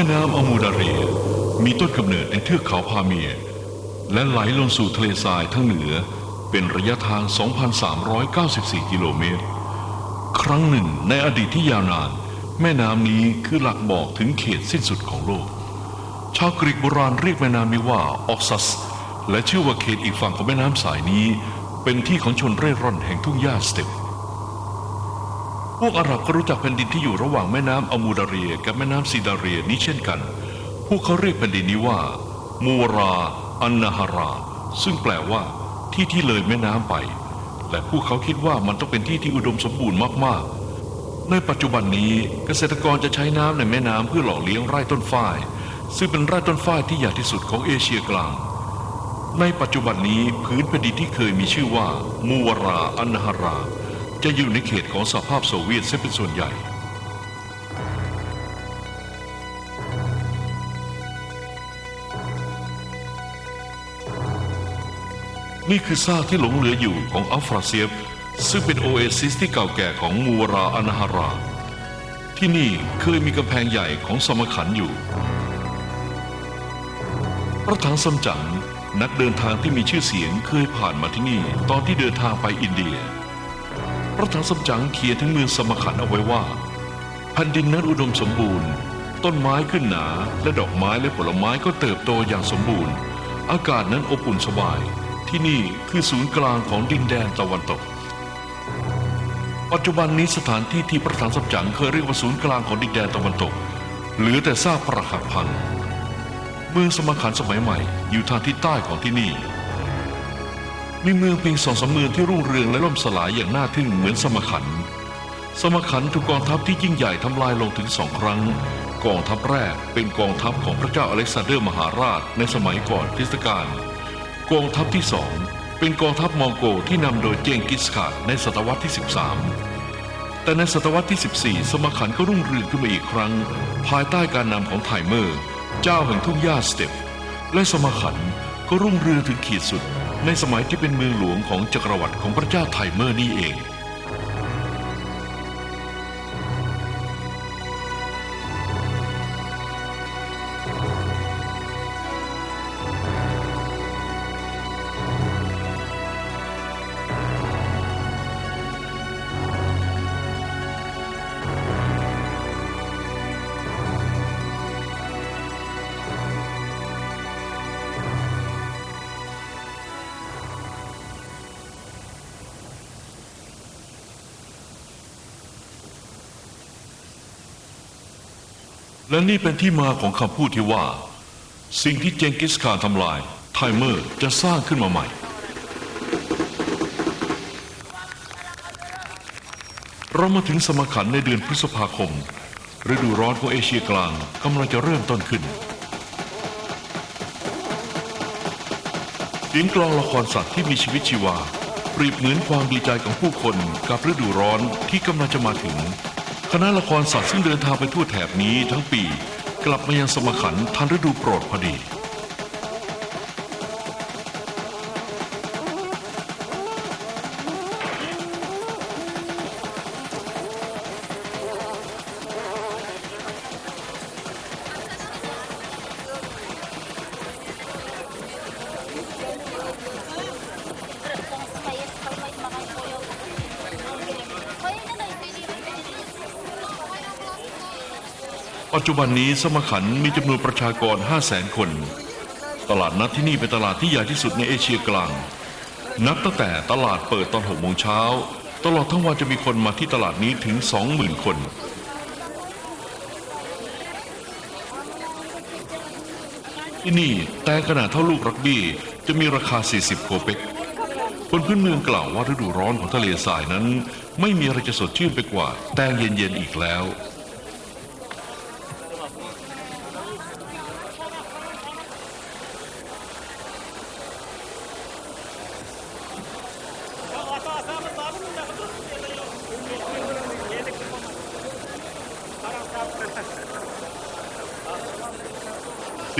ม่น้ำอมูดาเรีย มีต้นกำเนิดในเทือกเขาพาเมีย และไหลลงสู่ทะเลทรายทั้งเหนือเป็นระยะทาง 2,394 กิโลเมตร ครั้งหนึ่งในอดีตที่ยาวนาน แม่น้ำนี้คือหลักบอกถึงเขตสิ้นสุดของโลก ชาวกรีกโบราณเรียกแม่น้ำนี้ว่าออกซัส และชื่อว่าเขตอีกฝั่งของแม่น้ำสายนี้ เป็นที่ของชนเร่ร่อนแห่งทุ่งหญ้าสเต็ป พวกอาหรับก็รู้จักแผ่นดินที่อยู่ระหว่างแม่น้ำอมูดาเรียกับแม่น้ำซีดาเรียนี้เช่นกัน พวกเขาเรียกแผ่นดินนี้ว่า มูราอันนาฮารา ซึ่งแปลว่าที่ที่เลยแม่น้ำไป และพวกเขาคิดว่ามันต้องเป็นที่ที่อุดมสมบูรณ์มากๆ ในปัจจุบันนี้เกษตรกรจะใช้น้ำในแม่น้ำเพื่อหล่อเลี้ยงไร่ต้นฝ้าย ซึ่งเป็นไร่ต้นฝ้ายที่ใหญ่ที่สุดของเอเชียกลาง ในปัจจุบันนี้พื้นแผ่นดินที่เคยมีชื่อว่า มูวราอันนาฮารา จะอยู่ในเขตของสหภาพโซเวียตเสียเป็นส่วนใหญ่ นี่คือซากที่หลงเหลืออยู่ของอัฟราเซียฟ ซึ่งเป็นโอเอซิสที่เก่าแก่ของมูวาราอานาฮารา ที่นี่เคยมีกำแพงใหญ่ของสมขันอยู่ พระถังซัมจั๋งนักเดินทางที่มีชื่อเสียงเคยผ่านมาที่นี่ตอนที่เดินทางไปอินเดีย ระถังซัมจั๋งเขียนถึงเมืองสมขันเอาไว้ว่าแผ่นดินนั้นอุดมสมบูรณ์ ต้นไม้ขึ้นหนา และดอกไม้และผลไม้ก็เติบโตอย่างสมบูรณ์ อากาศนั้นอบอุ่นสบาย ที่นี่คือศูนย์กลางของดินแดนตะวันตก ปัจจุบันนี้สถานที่ที่พระถังซัมจั๋งเคยเรียกว่าศูนย์กลางของดินแดนตะวันตก เหลือแต่ซากปรักหักพังเมืองสมขันสมัยใหม่อยู่ทางทิศใต้ของที่นี่ มีเมืองเพียงสองสามเมืองที่รุ่งเรืองและล่มสลายอย่างน่าทึ่งเหมือนสมขัน สมขันถูกกองทัพที่ยิ่งใหญ่ทำลายลงถึงสองครั้ง กองทัพแรกเป็นกองทัพของพระเจ้าอเล็กซานเดอร์มหาราชในสมัยก่อนคริสตกาลกองทัพที่สองเป็นกองทัพมองโกที่นำโดยเจงกิสขานในศตวรรษที่ 13 แต่ในศตวรรษที่ 14 สมขันก็รุ่งเรืองขึ้นมาอีกครั้ง ภายใต้การนำของไทเมอร์ เจ้าแห่งทุ่งหญ้าสเต็ปและสมขันก็รุ่งเรืองถึงขีดสุด ในสมัยที่เป็นเมืองหลวงของจักรวรรดิของพระเจ้าไทเมอร์นี่เอง และนี่เป็นที่มาของคำพูดที่ว่า สิ่งที่เจงกิสข่านทำลาย ไทเมอร์จะสร้างขึ้นมาใหม่ เรามาถึงสมขันในเดือนพฤษภาคม ฤดูร้อนของเอเชียกลางกำลังจะเริ่มต้นขึ้นเสียงกลองละครสัตว์ที่มีชีวิตชีวา ปรีบเหมือนความดีใจของผู้คนกับฤดูร้อนที่กำลังจะมาถึง คณะละครสัตว์ซึ่งเดินทางไปทั่วแถบนี้ทั้งปี กลับมายังสมขันทันฤดูโปรดพอดี ปัจจุบันนี้สมขันมีจำนวนประชากร 5 0 0แสนคน ตลาดนัดที่นี่เป็นตลาดที่ใหญ่ที่สุดในเอเชียกลาง นับตั้งแต่ตลาดเปิดตอน6โมงเช้า ตลอดทั้งวันจะมีคนมาที่ตลาดนี้ถึง 20,000 คน ที่นี่แตงขนาดเท่าลูกรักบี้จะมีราคา 40โกเปกคนพื้นเมืองกล่าวว่าฤดูร้อนของทะเลทรายนั้น ไม่มีอะไรจะสดชื่นไปกว่า แตงเย็นๆอีกแล้ว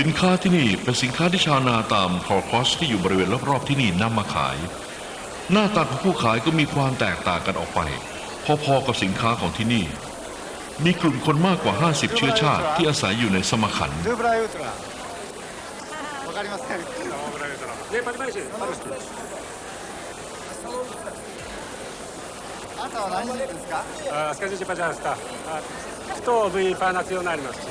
สินค้าที่นี่เป็นสินค้าที่ชาวนาตามคอร์คอสที่อยู่บริเวณรอบๆที่นี่นำมาขาย หน้าตาของผู้ขายก็มีความแตกต่างกันออกไป พอๆกับสินค้าของที่นี่ มีกลุ่มคนมากกว่า 50 เชื้อชาติที่อาศัยอยู่ในสมขันธ์ ドゥーブライウルトラわかりません ね、パチパチパチあなたは何人ですか Uh, скажите, пожалуйста, а кто вы по национальности?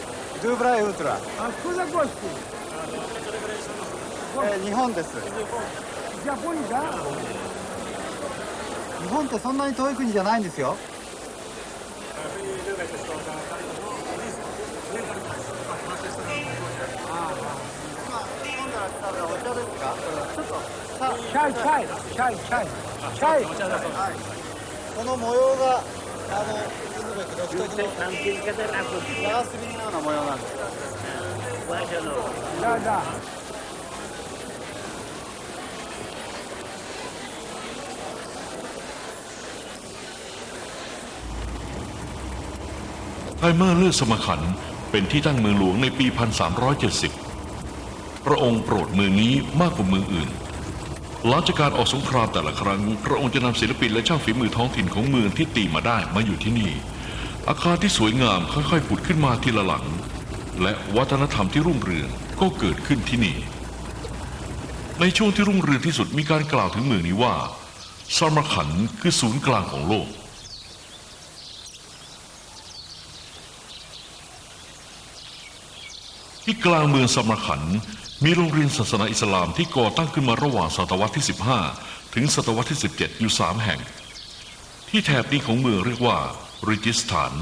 Dubra Ultra。あ、スクザコシえ、日本です。ジャポニだ。日本ってそんなに遠い国じゃないんですよ。この模様があの Lasă ไทเมอร์เลือดสมขันเป็นที่ตั้งเมืองหลวงในปี 1370 พระองค์โปรดเมืองนี้มากกว่าเมืองอื่น หลังจากการออกสงครามแต่ละครั้ง พระองค์จะนำศิลปินและช่างฝีมือท้องถิ่นของเมืองที่ตีมาได้มาอยู่ที่นี่ อาคารที่สวยงามค่อยๆผุดขึ้นมาทีละหลัง และวัฒนธรรมที่รุ่งเรืองก็เกิดขึ้นที่นี่ ในช่วงที่รุ่งเรืองที่สุดมีการกล่าวถึงเมืองนี้ว่าสมขันคือศูนย์กลางของโลก ที่กลางเมืองสมรขันมีโรงเรียนศาสนาอิสลามที่ก่อตั้งขึ้นมาระหว่างศตวรรษที่ 15 ถึงศตวรรษที่ 17 อยู่ 3 แห่ง ที่แถบนี้ของเมืองเรียกว่า ริจิสถาน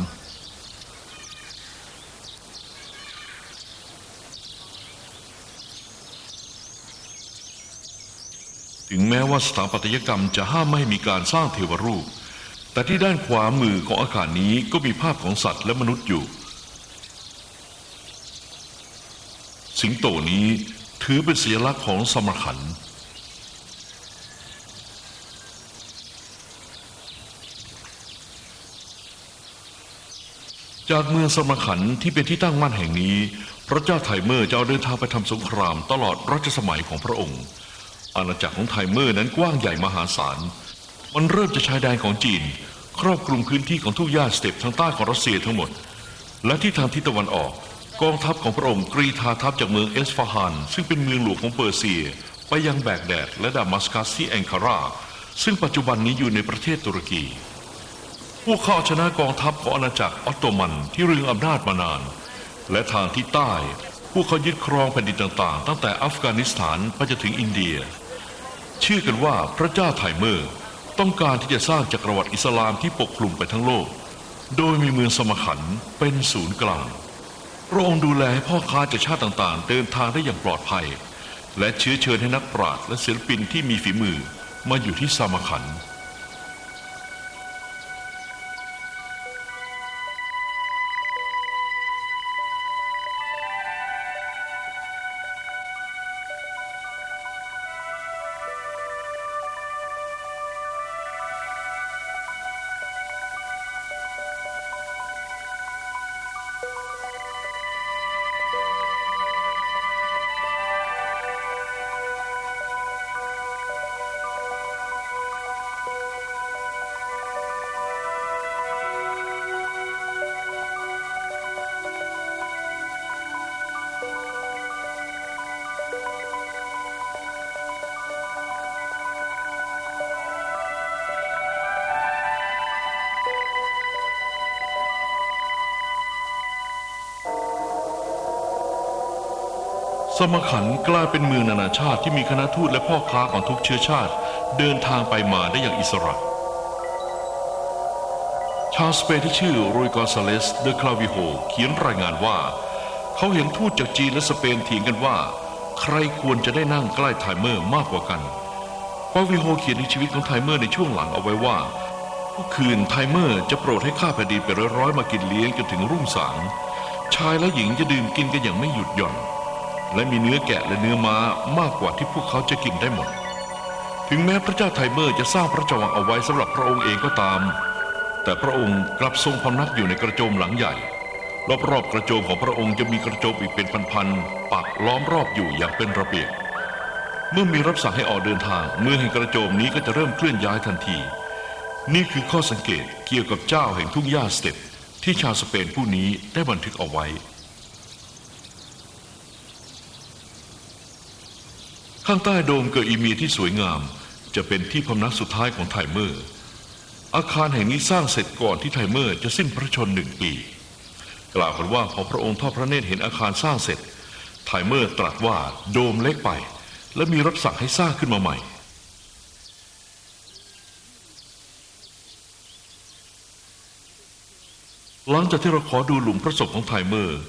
ถึงแม้ว่าสถาปัตยกรรมจะห้ามไม่ให้มีการสร้างเทวรูป แต่ที่ด้านขวามือของอาคารนี้ก็มีภาพของสัตว์และมนุษย์อยู่ สิงโตนี้ถือเป็นสัญลักษณ์ของสมรขันธ์ จากเมืองสมรขันที่เป็นที่ตั้งมั่นแห่งนี้ พระเจ้าไทเมอร์จะเอาเดินทางไปทำสงครามตลอดรัชสมัยของพระองค์ อาณาจักรของไทเมอร์นั้นกว้างใหญ่มหาศาล มันเริ่มจากชายแดนของจีน ครอบคลุมพื้นที่ของทุกย่านสเตปทางใต้ของรัสเซียทั้งหมด และที่ทางทิศตะวันออก กองทัพของพระองค์กรีธาทัพจากเมืองเอสฟาฮาน ซึ่งเป็นเมืองหลวงของเปอร์เซีย ไปยังแบกแดดและดามัสกัสที่แองการาซึ่งปัจจุบันนี้อยู่ในประเทศตุรกี พวกเขาเอาชนะกองทัพของอาณาจักรออตโตมันที่เรืองอำนาจมานาน และทางที่ใต้ พวกเขายึดครองแผ่นดินต่างๆ ตั้งแต่อัฟกานิสถานไปจนถึงอินเดีย เชื่อกันว่าพระเจ้าไทเมอร์ต้องการที่จะสร้างจักรวรรดิอิสลามที่ปกคลุมไปทั้งโลก โดยมีเมืองสมขันเป็นศูนย์กลางพระองค์ดูแลให้พ่อค้าจากชาติต่างๆ เดินทางได้อย่างปลอดภัย และเชื้อเชิญให้นักปราชญ์และศิลปินที่มีฝีมือมาอยู่ที่สมขันธ์ สมขันกลายเป็นเมืองนานาชาติที่มีคณะทูตและพ่อค้าของทุกเชื้อชาติ เดินทางไปมาได้อย่างอิสระ ชาวสเปนที่ชื่อรุยกอซาเลสเดอคลาวิโฮเขียนรายงานว่า เขาเห็นทูตจากจีนและสเปนเถียงกันว่า ใครควรจะได้นั่งใกล้ไทเมอร์มากกว่ากันกอวิโฮเขียนในชีวิตของไทเมอร์ในช่วงหลังเอาไว้ว่าทุกคืนไทเมอร์จะโปรดให้ข้าแผ่นดินไปร้อยๆมากินเลี้ยงจนถึงรุ่งสางชายและหญิงจะดื่มกินกันอย่างไม่หยุดหย่อน และมีเนื้อแกะและเนื้อม้ามากกว่าที่พวกเขาจะกินได้หมด ถึงแม้พระเจ้าไทเมอร์จะสร้างพระราชวังเอาไว้สำหรับพระองค์เองก็ตาม แต่พระองค์กลับทรงพำนักอยู่ในกระโจมหลังใหญ่ รอบๆกระโจมของพระองค์จะมีกระโจมอีกเป็นพันๆปักล้อมรอบอยู่อย่างเป็นระเบียบเมื่อมีรับสั่งให้ออกเดินทางเมืองแห่งกระโจมนี้ก็จะเริ่มเคลื่อนย้ายทันที นี่คือข้อสังเกตเกี่ยวกับเจ้าแห่งทุ่งหญ้าสเต็ปที่ชาวสเปนผู้นี้ได้บันทึกเอาไว้ ข้างใต้โดมเกิดอีเมียที่สวยงาม จะเป็นที่พำนักสุดท้ายของไทเมอร์ อาคารแห่งนี้สร้างเสร็จก่อนที่ไทเมอร์จะสิ้นพระชนม์หนึ่งปี กล่าวกันว่าพอพระองค์ทอดพระเนตรเห็นอาคารสร้างเสร็จ ไทเมอร์ตรัสว่าโดมเล็กไป และมีรับสั่งให้สร้างขึ้นมาใหม่หลังจากที่เราขอดูหลุมพระศพของไทเมอร์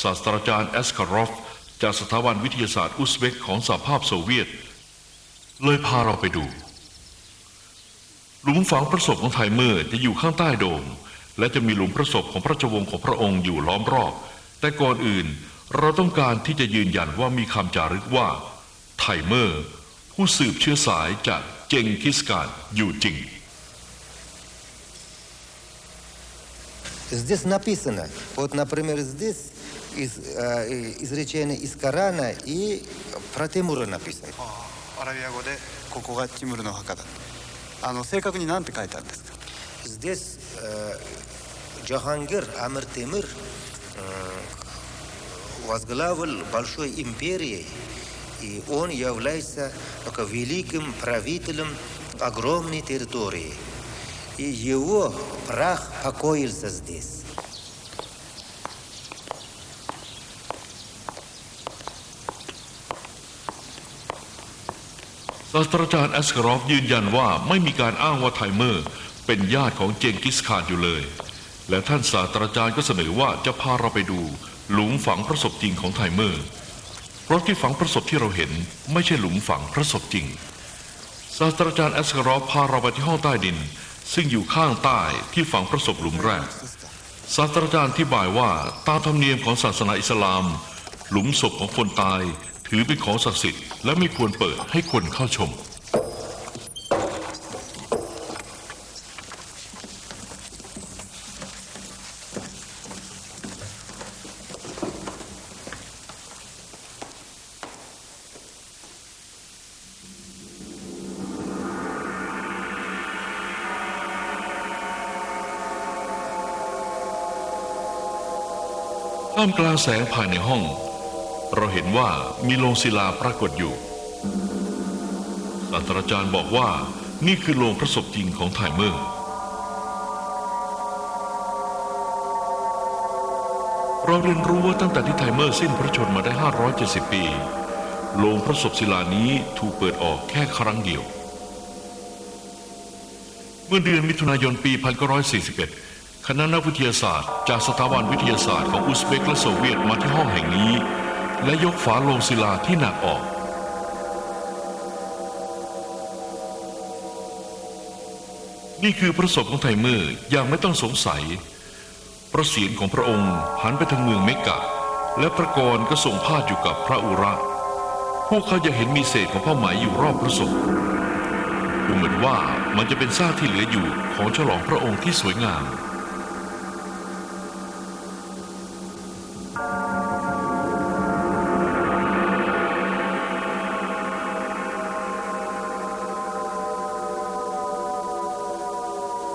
ศาสตราจารย์แอสคารอฟ จากสถาบันวิทยาศาสตร์อุซเบกของสหภาพโซเวียต เลยพาเราไปดู หลุมฝังพระศพของไทเมอร์จะอยู่ข้างใต้โดม และจะมีหลุมพระศพของพระราชวงศ์ของพระองค์อยู่ล้อมรอบ แต่ก่อนอื่นเราต้องการที่จะยืนยันว่ามีคำจารึกว่า ไทเมอร์ ผู้สืบเชื้อสายจากเจงกิสกานอยู่จริง Здесь написано, вот, например, здесь из, э, изречение из Корана и про Тимура написано. アラビア語でここがティムルの墓だあの正確に何て書いてあるんですか Здесь э, Джахангир Амир Тимир э, возглавил большой империей, и он является только великим правителем огромной территории. И его прах покоился здесь. ศาสตราจารย์แอสคารอฟยืนยันว่าไม่มีการอ้างว่าไทเมอร์เป็นญาติของเจงกิสข่านอยู่เลย และท่านศาสตราจารย์ก็เสนอว่าจะพาเราไปดู หลุมฝังพระศพจริงของไทเมอร์เพราะที่ฝังพระศพที่เราเห็น ไม่ใช่หลุมฝังพระศพจริง ศาสตราจารย์แอสคารอฟพาเราไปที่ห้องใต้ดิน ซึ่งอยู่ข้างใต้ที่ฝังพระศพหลุมแรก ศาสตราจารย์อธิบายว่าตามธรรมเนียมของศาสนาอิสลาม หลุมศพของคนตาย ถือเป็นของศักดิ์สิทธิ์และไม่ควรเปิดให้คนเข้าชม ท่ามกลางแสงภายในห้อง เราเห็นว่ามีโลงศิลาปรากฏอยู่ศาสตราจารย์บอกว่านี่คือโลงพระศพจริงของไทเมอร์เราเรียนรู้ว่าตั้งแต่ที่ไทเมอร์สิ้นพระชนม์มาได้ 570 ปี โลงพระศพศิลานี้ถูกเปิดออกแค่ครั้งเดียว เมื่อเดือนมิถุนายนปี 1941 คณะนักวิทยาศาสตร์ จากสถาบันวิทยาศาสตร์ของอุซเบกและโซเวียตมาที่ห้องแห่งนี้ และยกฝาโลงศิลาที่หนักออกนี่คือพระศพของไทเมอร์อย่างไม่ต้องสงสัย พระเศียรของพระองค์หันไปทางเมืองเมกะ และพระกรก็ทรงพาดอยู่กับพระอุระ พวกเขายังเห็นมีเศษของผ้าไหมอยู่รอบพระศพดูเหมือนว่ามันจะเป็นซากที่เหลืออยู่ของฉลองพระองค์ที่สวยงาม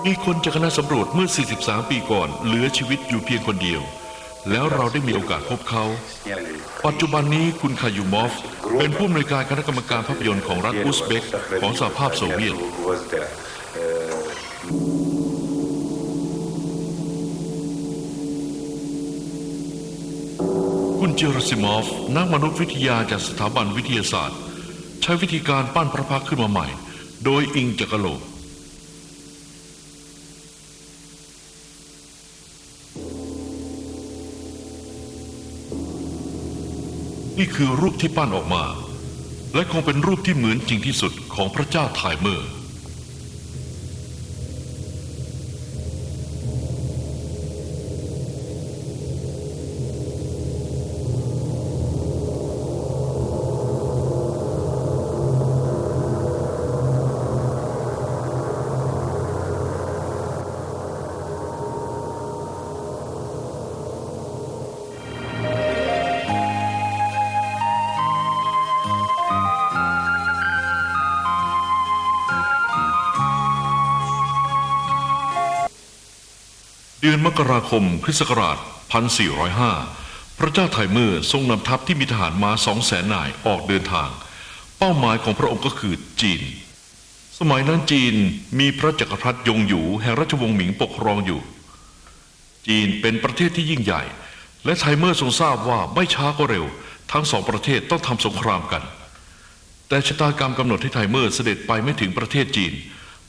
มีคนจากคณะสำรวจเมื่อ 43 ปีก่อน เหลือชีวิตอยู่เพียงคนเดียว แล้วเราได้มีโอกาสพบเขา ปัจจุบันนี้คุณคายูมอฟ เป็นผู้อำนวยการคณะกรรมการภาพยนตร์ของรัฐอุซเบกของสหภาพโซเวียตคุณเจอราซิมอฟ นักมนุษยวิทยาจากสถาบันวิทยาศาสตร์ ใช้วิธีการปั้นพระพักตร์ขึ้นมาใหม่ โดยอิงจากกะโหลก นี่คือรูปที่ปั้นออกมา และคงเป็นรูปที่เหมือนจริงที่สุดของพระเจ้าไทเมอร์ ดือนมกราคมคริสต์ศักราช 1405 พระเจ้าไทเมอร์ทรงนำทัพที่มีทหารมาสองแสนนายออกเดินทาง เป้าหมายของพระองค์ก็คือจีน สมัยนั้นจีนมีพระจักรพรรดิยงหยูแห่งราชวงศ์หมิงปกครองอยู่ จีนเป็นประเทศที่ยิ่งใหญ่ และไทเมอร์ทรงทราบว่าไม่ช้าก็เร็ว ทั้งสองประเทศต้องทำสงครามกัน แต่ชะตากรรมกำหนดให้ไทเมอร์เสด็จไปไม่ถึงประเทศจีน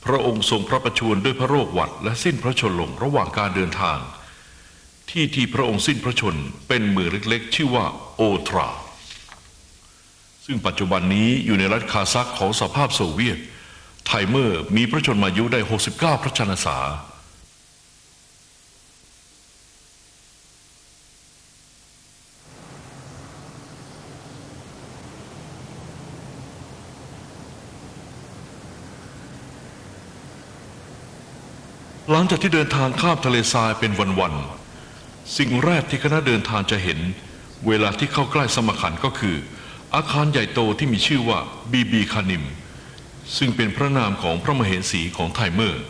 พระองค์ทรงพระประชวรด้วยพระโรคหวัดและสิ้นพระชนลงระหว่างการเดินทาง ที่ที่พระองค์สิ้นพระชนเป็นเมืองเล็กๆ ชื่อว่าโอทรา ซึ่งปัจจุบันนี้อยู่ในรัฐคาซัคของสหภาพโซเวียต ไทเมอร์มีพระชนมายุได้ 69 พระชนษา หลังจากที่เดินทางข้ามทะเลทรายเป็นวันๆ สิ่งแรกที่คณะเดินทางจะเห็น เวลาที่เข้าใกล้สมขันก็คือ อาคารใหญ่โตที่มีชื่อว่าบีบีคานิม ซึ่งเป็นพระนามของพระมเหสีของไทเมอร์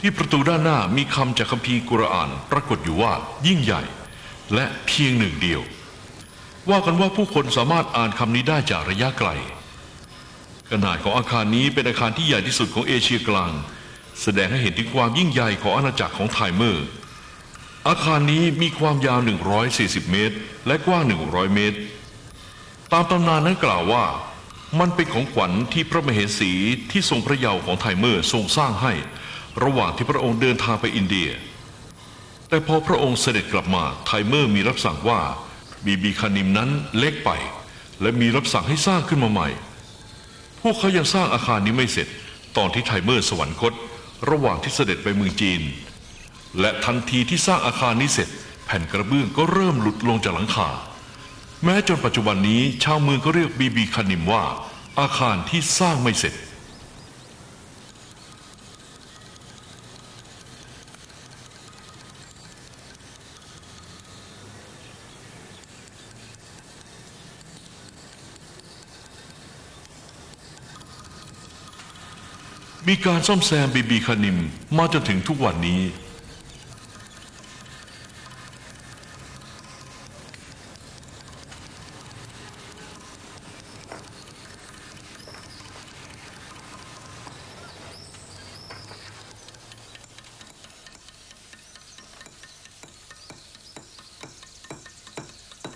ที่ประตูด้านหน้ามีคำจากคัมภีร์กุรอานปรากฏอยู่ว่ายิ่งใหญ่ และเพียงหนึ่งเดียว ว่ากันว่าผู้คนสามารถอ่านคำนี้ได้จากระยะไกล ขนาดของอาคารนี้เป็นอาคารที่ใหญ่ที่สุดของเอเชียกลาง แสดงให้เห็นถึงความยิ่งใหญ่ของอาณาจักรของไทเมอร์ อาคารนี้มีความยาว 140 เมตร และกว้าง 100 เมตร ตามตำนานนั้นกล่าวว่า มันเป็นของขวัญที่พระมเหสีที่ทรงพระเยาว์ของไทเมอร์ทรงสร้างให้ ระหว่างที่พระองค์เดินทางไปอินเดีย แต่พอพระองค์เสด็จกลับมาไทเมอร์มีรับสั่งว่าบีบีคานิมนั้นเล็กไป และมีรับสั่งให้สร้างขึ้นมาใหม่ พวกเขายังสร้างอาคารนี้ไม่เสร็จ ตอนที่ไทเมอร์สวรรคต ระหว่างที่เสด็จไปเมืองจีน และทันทีที่สร้างอาคารนี้เสร็จ แผ่นกระเบื้องก็เริ่มหลุดลงจากหลังคา แม้จนปัจจุบันนี้ชาวเมืองก็เรียกบีบีคานิมว่า อาคารที่สร้างไม่เสร็จ มีการซ่อมแซมบีบีคานิมมาจนถึงทุกวันนี้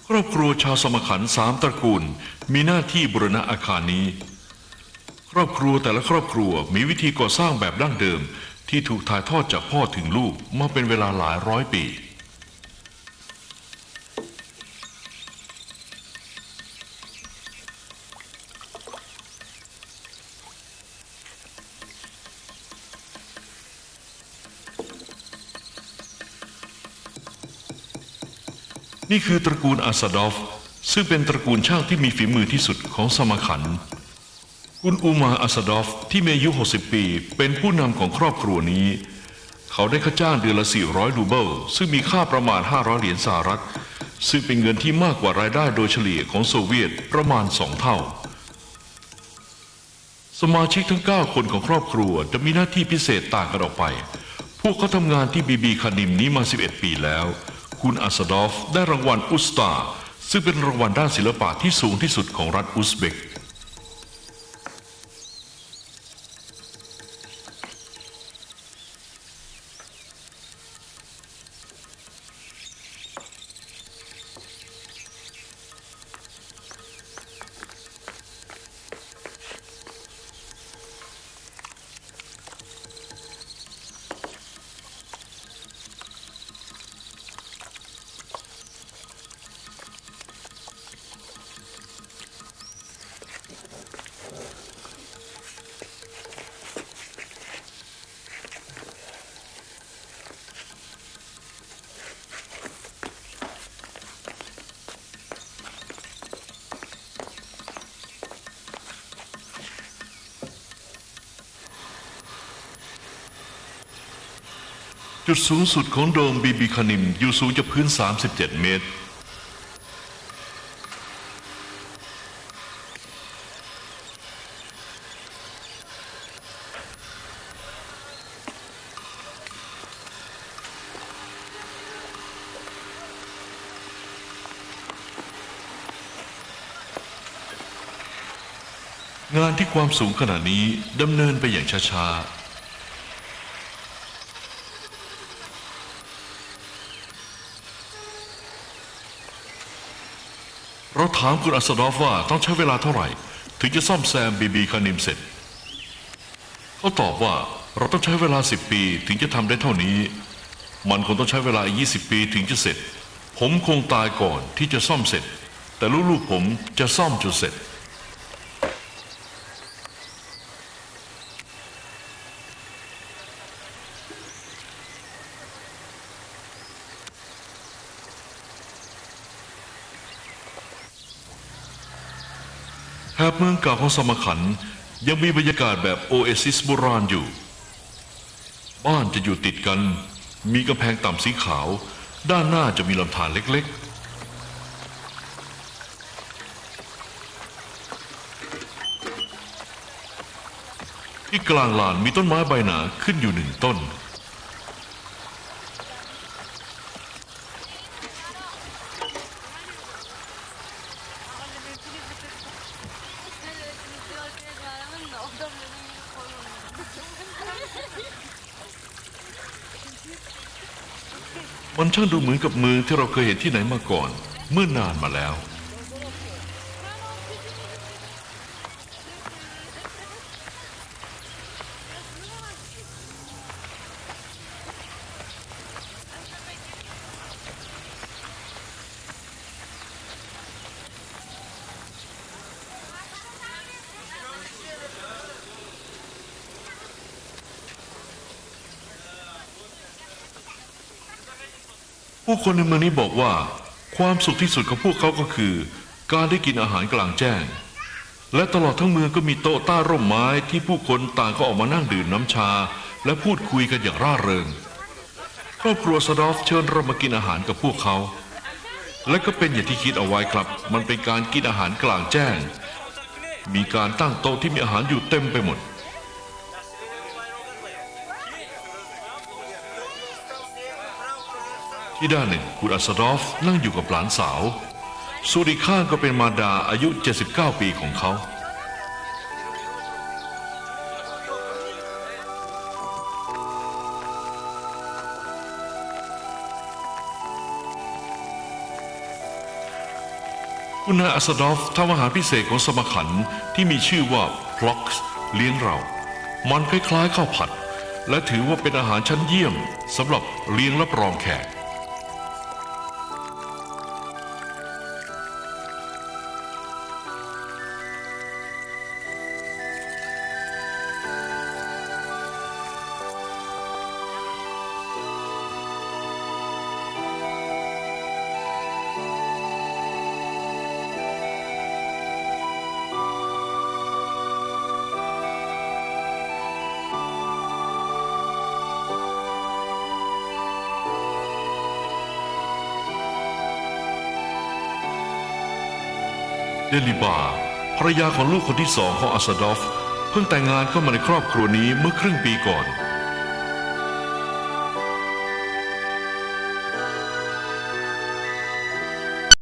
ครอบครัวชาวสมขันสามตระกูล มีหน้าที่บุรณะอาคารนี้ รอบครัวแต่ละครอบครัวมีวิธีก่อสร้างแบบดั้งเดิม ที่ถูกถ่ายทอดจากพ่อถึงลูกมาเป็นเวลาหลายร้อยปี นี่คือตระกูลอาซาดอฟ ซึ่งเป็นตระกูลช่างที่มีฝีมือที่สุดของสมาขัน คุณอูมาอาซาดอฟที่มีอายุ 60 ปี เป็นผู้นำของครอบครัวนี้ เขาได้ค่าจ้างเดือนละ 400 รูเบิล ซึ่งมีค่าประมาณ 500 เหรียญสหรัฐ ซึ่งเป็นเงินที่มากกว่ารายได้โดยเฉลี่ยของโซเวียตประมาณ 2 เท่า สมาชิกทั้ง 9 คนของครอบครัวจะมีหน้าที่พิเศษต่างกันออกไป พวกเขาทำงานที่บีบีคานิมนี้มา 11 ปีแล้ว คุณอาซาดอฟได้รางวัลอุสตาซึ่งเป็นรางวัลด้านศิลปะที่สูงที่สุดของรัฐอุซเบก จุดสูงสุดของโดมบีบีคานิมอยู่สูงจากพื้น 37 เมตร งานที่ความสูงขนาดนี้ดำเนินไปอย่างช้าๆ เราถามคุณอัสดอฟว่าต้องใช้เวลาเท่าไหร่ ถึงจะซ่อมแซมบีบีคานิมเสร็จ เขาตอบว่าเราต้องใช้เวลา 10 ปีถึงจะทำได้เท่านี้ มันคงต้องใช้เวลา 20 ปีถึงจะเสร็จ ผมคงตายก่อนที่จะซ่อมเสร็จ แต่ลูกๆผมจะซ่อมจนเสร็จ แถบเมืองเก่าของสมขันยังมีบรรยากาศแบบโอเอซิสโบราณอยู่ บ้านจะอยู่ติดกัน มีกำแพงต่ำสีขาว ด้านหน้าจะมีลำธารเล็กๆ ที่กลางลานมีต้นไม้ใบหนาขึ้นอยู่หนึ่งต้น มันช่างดูเหมือนกับเมืองที่เราเคยเห็นที่ไหนมาก่อน เมื่อนานมาแล้ว คนในเมืองนี้บอกว่า ความสุขที่สุดของพวกเขาก็คือ การได้กินอาหารกลางแจ้ง และตลอดทั้งเมืองก็มีโต๊ะต้ร่มไม้ที่ผู้คนต่างก็ออกมานั่งดื่มน้ำชา และพูดคุยกันอย่างร่าเริง ครอบครัวสดอฟเชิญเรามากินอาหารกับพวกเขา และก็เป็นอย่างที่คิดเอาไว้ครับ มันเป็นการกินอาหารกลางแจ้ง มีการตั้งโต๊ะที่มีอาหารอยู่เต็มไปหมด ที่ด้านหนึ่งคุณอัสดอฟนั่งอยู่กับหลานสาวส่วนอีกข้างก็เป็นมารดาอายุ 79 ปีของเขา คุณนายอัสดอฟทำอาหารพิเศษของสมขันที่มีชื่อว่าพล็อกสเลี้ยงเรา มันคล้ายๆข้าวผัด และถือว่าเป็นอาหารชั้นเยี่ยมสำหรับเลี้ยงรับรองแขก ลิบาภรรยาของลูกคนที่สองของอัสดอฟ เพิ่งแต่งงานเข้ามาในครอบครัวนี้เมื่อครึ่งปีก่อน